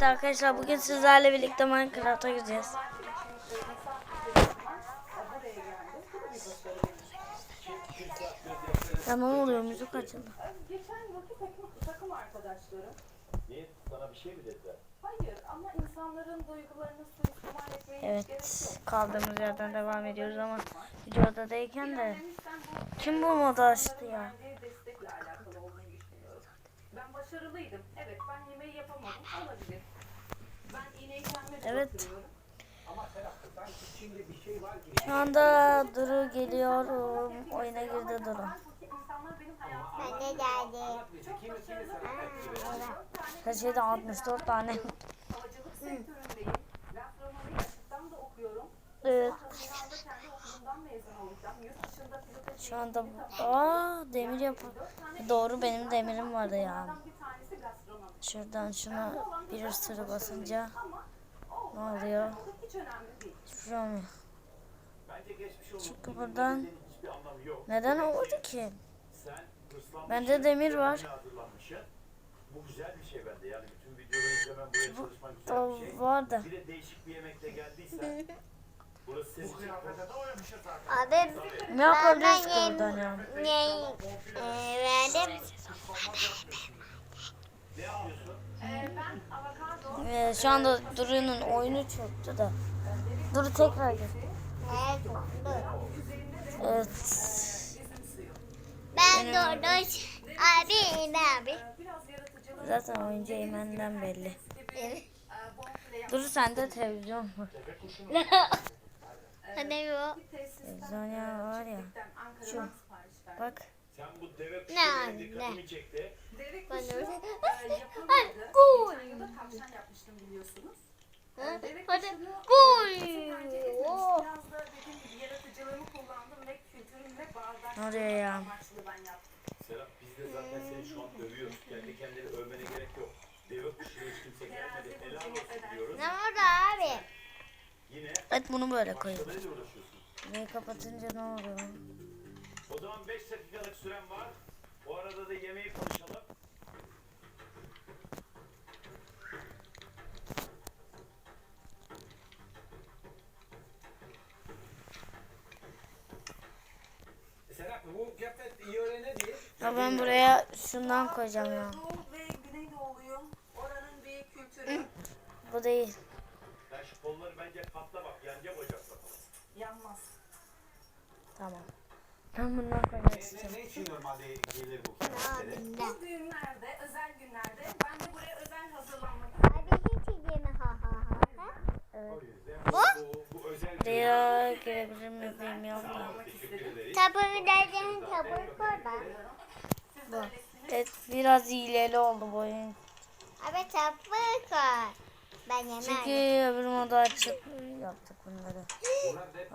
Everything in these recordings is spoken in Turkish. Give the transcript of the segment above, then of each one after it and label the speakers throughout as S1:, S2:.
S1: Evet arkadaşlar bugün sizlerle birlikte Minecraft'a gireceğiz. Tamam oluyor müzik açıldı.
S2: Geçen vakit takım, takım arkadaşlarım.
S3: Niye sana bir şey mi dediler?
S2: Hayır ama insanların duygularını suistimal etmeye
S1: Evet kaldığımız yerden devam ediyoruz ama videoda değilken de kim bu modu açtı ya?
S2: Başarılıydım. Evet ben yemeği yapamadım. Olabilir. Ben iğneyi kendime
S1: Evet.
S3: şey var gibi.
S1: Şu anda Duru geliyor. Oyuna girdi Duru.
S4: Ben de geldi.
S3: Bizi kimi kimi sana
S1: Her şeyde 64 tane. Evet. Şu anda aa demir yap. Doğru benim demirim vardı ya. Şuradan şuna bir sürü basınca
S2: o
S1: ne oluyor? Hiçbir olmuyor. Çünkü buradan neden oldu ki? Bende demir var.
S3: Bu güzel bir şey bende. Yani bütün videoları izlemem, buraya çalışmak güzel bir şey.
S1: O vardı.
S3: Bir de değişik bir yemekle geldiysen. burası ses kıyafete de oynamışsın zaten.
S4: Abi
S1: Ne yapabiliriz ki buradan ya?
S4: ne e, verdim.
S2: Ee,
S1: şu anda Duru'nun oyunu çöktü da. Duru tekrar gel.
S4: Evet, dur.
S1: Evet.
S4: Ben durdum. Abi ben abi.
S2: biraz yaratıcılık,
S1: Zaten oyuncu Eymen'den belli.
S4: Evet.
S1: Duru sende televizyon var.
S4: Bu.
S2: tesisten
S1: Televizyon ya var ya.
S2: Verdim.
S1: Bak.
S3: Sen bu deve
S4: Ne
S3: kuşu
S4: abi,
S3: dikkatimi çekti.
S2: Deve
S4: Ben
S2: kuşu
S4: de-
S2: e,
S4: Ay,
S2: yapılmadı.
S4: gol.
S2: Geçen yılda tavşan yapmıştım biliyorsunuz. E,
S4: Ha?
S2: Deve
S4: Hadi.
S2: kuşunu
S4: Gol.
S2: tercih etmemiştim.
S4: Oh.
S2: Biraz da dediğim gibi yaratıcılığımı kullandım ve kültürümle bağdaş
S1: Oraya ya.
S2: amaçlı ben yaptım.
S3: Serap biz de zaten seni şu an övüyoruz. Kendi kendini övmene gerek yok. Deve kuşu hiç kimse gelmedi. Helal olsun diyoruz.
S4: Ne oldu abi?
S3: Yine
S1: Evet bunu böyle koyalım.
S3: başkalarıyla uğraşıyorsun.
S1: Kapatınca ne oluyor?
S3: O zaman 5 dakikalık süren var. O arada da yemeği konuşalım. Serap bu kıyafet yöre ne diye?
S1: Ya ben buraya şundan koyacağım ya.
S2: Doğu ve Güneydoğuluyum. Oranın bir kültürü
S1: Bu değil.
S3: Sen şu kolları bence katla bak. Yanacak ocakla.
S2: yanmaz.
S1: Tamam. Ben bundan koymak istiyorum.
S3: ne için normalde gelir bu.
S2: Bu düğünlerde, özel günlerde ben de buraya özel hazırlanmak
S4: Abi hiç yiyeceğimi ha ha ha. ha.
S3: O yüzden bu, bu, bu özel
S1: Buraya girebilir mi bilmiyorum da.
S4: Tabuğu derken tabuğu koy
S2: de öylesiniz.
S1: Evet biraz hileli oldu bu oyun.
S4: Abi tabuğu koy. Ben yemem.
S1: Çünkü öbür modu açıp yaptık bunları.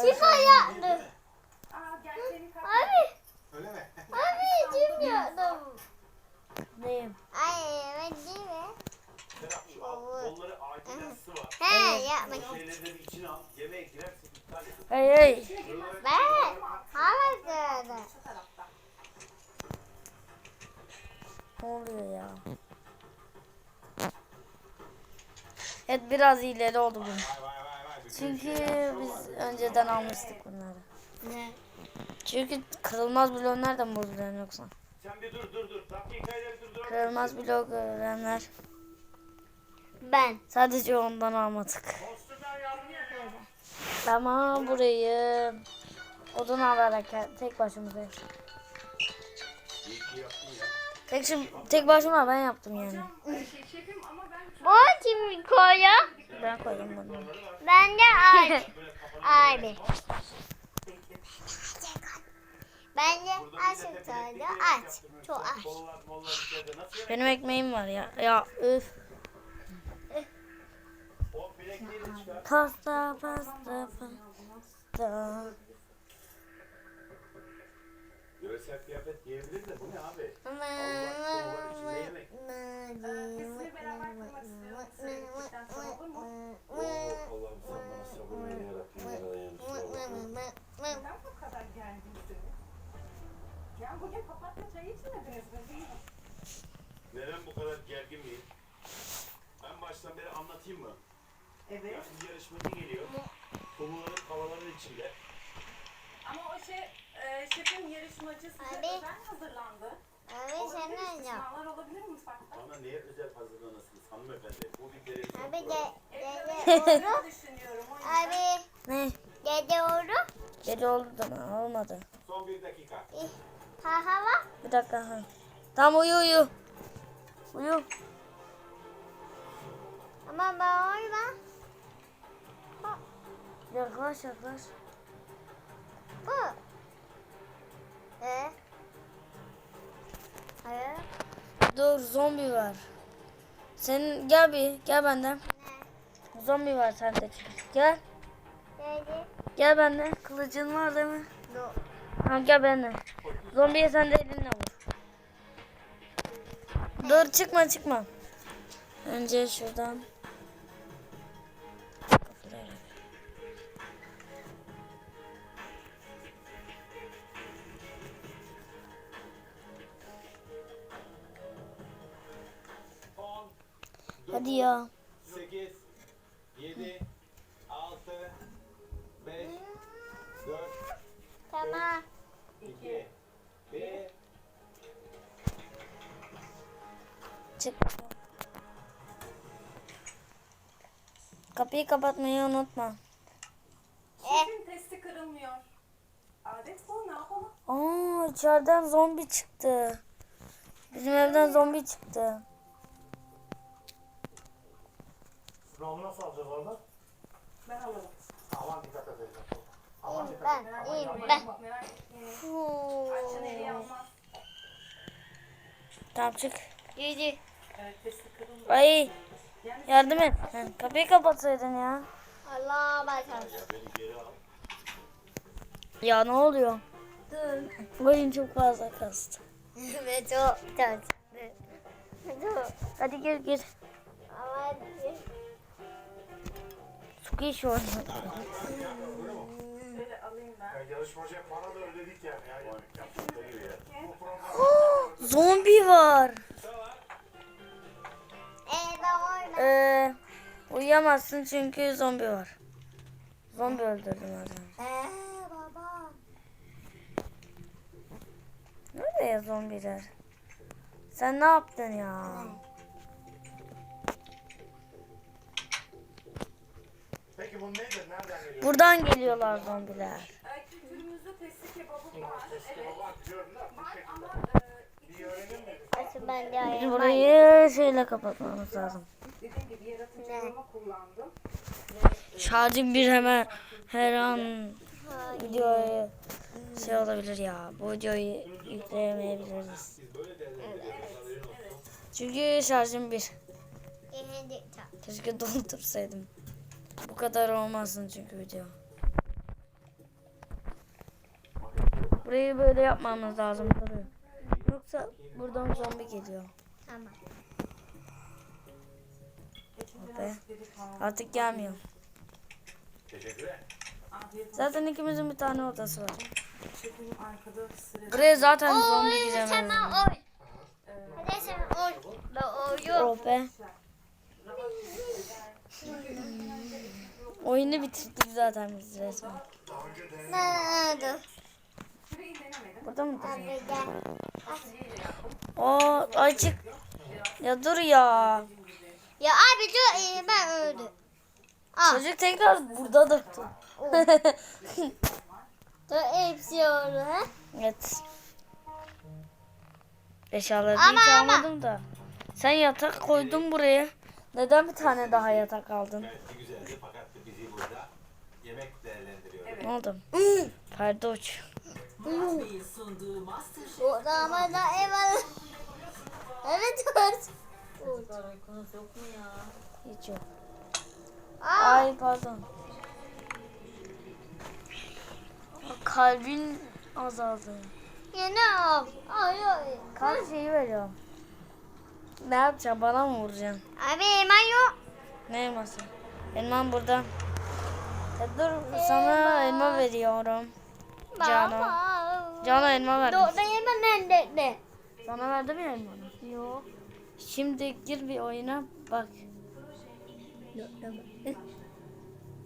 S4: Kim ayaklı? Abi.
S3: Öyle mi?
S4: Abi bilmiyordum.
S1: Neyim?
S4: Ay evet değil mi?
S3: Serap şu alt kolları acilen sıva.
S4: He yapma.
S3: O şeyleri de içine al. Yemeğe girerse iptal edin.
S1: Hey hey.
S4: Ben gördüm.
S2: Şu tarafta.
S1: Ne oluyor ya? Evet biraz ileri oldu bu. Çünkü biz önceden almıştık bunları.
S4: Ne?
S1: Çünkü kırılmaz blok nereden bozuluyor yoksa?
S3: Sen bir dur dur dur. Dakikayla dur dur.
S1: Kırılmaz blok görenler
S4: Ben.
S1: sadece ondan almadık.
S3: Monster'dan yardım.
S1: Tamam burayı odun alarak tek başımıza.
S3: İyi ki yaptın ya.
S1: Tek, şimdi, tek başıma ben yaptım yani.
S2: Ee, şey,
S4: kim koyuyor?
S1: Ben koydum bunu.
S4: Ben de aç. Abi. Bence açık söyle aç. Çok aç.
S1: Benim ekmeğim var ya. Ya üf.
S3: De.
S1: Pasta pasta pasta.
S3: Yöresel kıyafet giyebilir de bu ne abi? Allah kollar içinde yemek. Allah'ım sen bana sabır ver yarabbim.
S2: Neden bu kadar gerginsiniz? Ya bugün papatya çayı içmediniz mi?
S3: Neden bu kadar gergin miyim? En baştan beri anlatayım mı?
S2: Evet.
S3: Yani yarışmacı geliyor. Konuların havaların içinde.
S2: Ama o şey e, şefin yarışmacı size
S4: Abi.
S2: özel hazırlandı.
S4: Abi sen ne yapacaksın?
S2: istisnalar olabilir mi mutfakta?
S3: Bana niye özel hazırlanasınız hanımefendi? Bu bir televizyon
S4: Abi de
S3: programı.
S4: dede oru.
S2: Evlenmeyi düşünüyorum o yüzden.
S4: Abi
S1: Ne?
S4: dede oru.
S1: Gece oldu da olmadı.
S3: Son bir dakika.
S4: Ha hava.
S1: Bir dakika. Ha. Tamam uyu uyu. Uyu.
S4: Ama ben orada.
S1: Yaklaş yaklaş.
S4: Bu. E. Hayır.
S1: Dur zombi var. Senin gel bir gel benden.
S4: Ne?
S1: Zombi var sende. Gel.
S4: Dede.
S1: Gel benden. Kılıcın var değil mi?
S4: Do.
S1: Tamam gel benden. Zombiye sen de elinle vur. Dur çıkma çıkma. Önce şuradan. Hadi ya. Kapıyı kapatmayı unutma.
S2: Şefin testi kırılmıyor. Adet bu ne yapalım?
S1: Aa içeriden zombi çıktı. Bizim evden zombi çıktı.
S5: Sınavı nasıl alacağız orada?
S2: Ben alırım.
S5: Aman dikkat edeceğim.
S4: İyiyim ben. İyiyim ben.
S2: Merak, etmeyin.
S4: Huu.
S2: Açın eli almaz.
S1: Tamam çık.
S4: Yedi.
S2: Evet testi kırılmıyor.
S1: Ay yardım et. Kapıyı kapatsaydın ya.
S4: Allah başlasın.
S3: Ya beni geri al.
S1: Ya ne oluyor? Dur. Oyun çok fazla kastı.
S4: Ve çok tatlı. Dur.
S1: Hadi gir gir.
S4: Ama
S1: Çok iyi şu oyunu.
S2: böyle alayım ben.
S5: Ya yarışmacıya para da ödedik yani.
S1: Zombi var.
S4: Ee,
S1: uyuyamazsın çünkü zombi var. Zombi öldürdüm adamı.
S4: Ee, baba.
S1: Nerede ya zombiler? Sen ne yaptın ya?
S5: Peki bu nedir? Nereden geliyor?
S1: Buradan geliyorlar zombiler.
S2: Ee, kültürümüzde testi kebabı var.
S5: Eski
S2: Evet.
S5: baba diyorum da bu
S2: Var
S5: şekilde.
S2: ama e,
S4: ben de ayırmayayım.
S1: burayı şeyle kapatmamız lazım.
S2: Dediğim gibi yaratıcılığımı kullandım.
S1: Şarjım bir hemen her an videoyu şey olabilir ya. Bu videoyu yükleyemeyebiliriz.
S3: Siz böyle değerlendiriyorsunuz. Haberin olsun.
S1: Çünkü şarjım bir. Keşke doldursaydım. Bu kadar olmasın çünkü video. Burayı böyle yapmamız lazım tabii. Yoksa buradan zombi geliyor.
S4: Tamam.
S1: Be. Artık gelmiyor. Zaten ikimizin bir tane odası var. Buraya zaten zombi
S4: Oy,
S1: giremez.
S4: tamam oy. Hadi sen oy. Ben oyum.
S1: Oh be. Oyunu bitirdik zaten biz resmen.
S4: Nerede?
S1: Burada mı duruyor? Oo açık. Ya dur ya.
S4: Ya abi dur ee, ben öldüm. Al.
S1: Çocuk tekrar burada durdu.
S4: Dur hepsi oldu ha.
S1: evet. Eşyaları
S4: Ama,
S1: hiç
S4: ama.
S1: almadım da. Sen yatak koydun buraya. Neden bir tane daha yatak aldın?
S3: Gayet de güzeldi fakat bizi burada yemek değerlendiriyor.
S1: Ne oldu? Perde uç.
S4: Evet.
S1: Hiç yok.
S4: Aa,
S1: Ay pardon. Kalbin azaldı.
S4: yine al. Ay ay.
S1: Kalp şeyi veriyorum. Ne yapacaksın? Bana mı vuracaksın?
S4: Abi hemen yok.
S1: Ne elması? Elman burada. Ya dur sana elma veriyorum. Cano.
S4: Baba.
S1: Cano elma verdim.
S4: Da hemen ben de de.
S1: Sana verdim ya elmanı.
S4: Yok.
S1: Şimdi gir bir oyuna bak.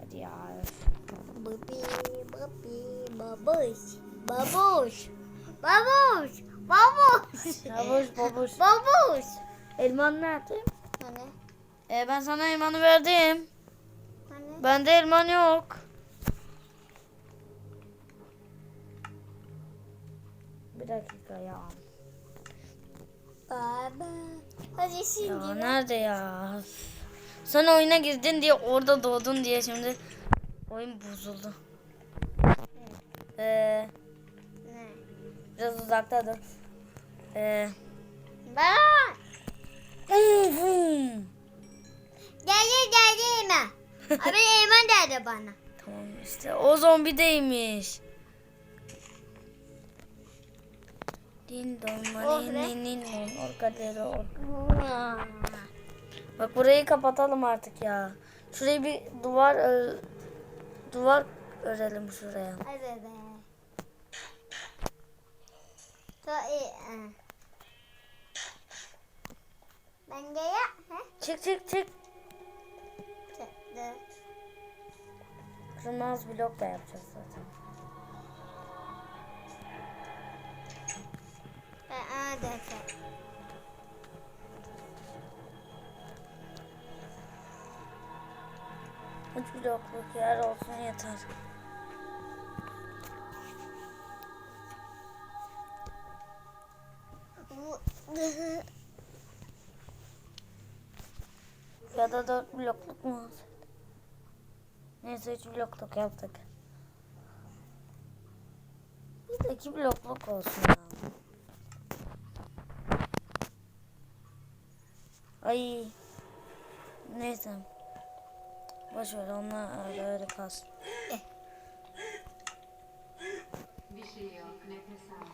S1: Hadi ya.
S4: Babi, babi, babuş. Babuş. Babuş. Babuş.
S1: Babuş babuş.
S4: Babuş.
S1: Elman nerede?
S4: Hani?
S1: E, ben sana elmanı verdim.
S4: Hani?
S1: Bende elman yok. Bir dakika ya.
S4: Baba. Hadi şimdi.
S1: Ya nerede ya? Sen oyuna girdin diye orada doğdun diye şimdi oyun bozuldu. Ee,
S4: Ne?
S1: biraz uzakta dur. Ee, vum.
S4: Geldi geldi elma. Abi elma dedi bana.
S1: Tamam işte o zombi Din don
S4: Oh be.
S1: orkadero or. Bak burayı kapatalım artık ya. Şurayı bir duvar ö- duvar örelim şuraya.
S4: Hadi be. İyi. ha. Ben de ya. He?
S1: Çık çık çık.
S4: Çıktı.
S1: Kırmaz blok da yapacağız zaten.
S4: Adeta.
S1: Üç blokluk yer olsun yeter. Ya da dört blokluk mu olsun? Neyse üç blokluk yaptık. Bir de iki blokluk olsun ya. Ay. Neyse. Boş ver onlar öyle öyle kalsın.
S2: Bir şey yok. Nefes al.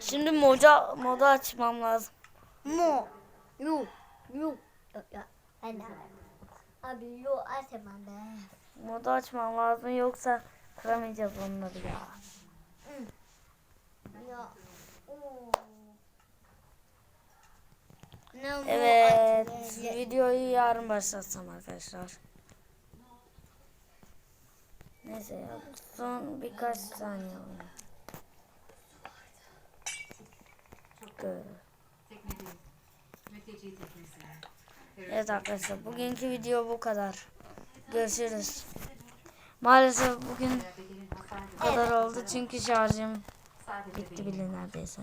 S1: Şimdi moda moda açmam lazım.
S4: Mo. Yu. Yu. Ya, ya. Ana. Abi yu açma be.
S1: Moda açmam lazım yoksa kıramayacağız onları ya.
S4: Ya. Oo.
S1: Evet videoyu yarın başlatsam arkadaşlar. Neyse ya son birkaç saniye
S2: teknesi.
S1: Evet arkadaşlar bugünkü video bu kadar. Görüşürüz. Maalesef bugün kadar oldu çünkü şarjım bitti bile neredeyse.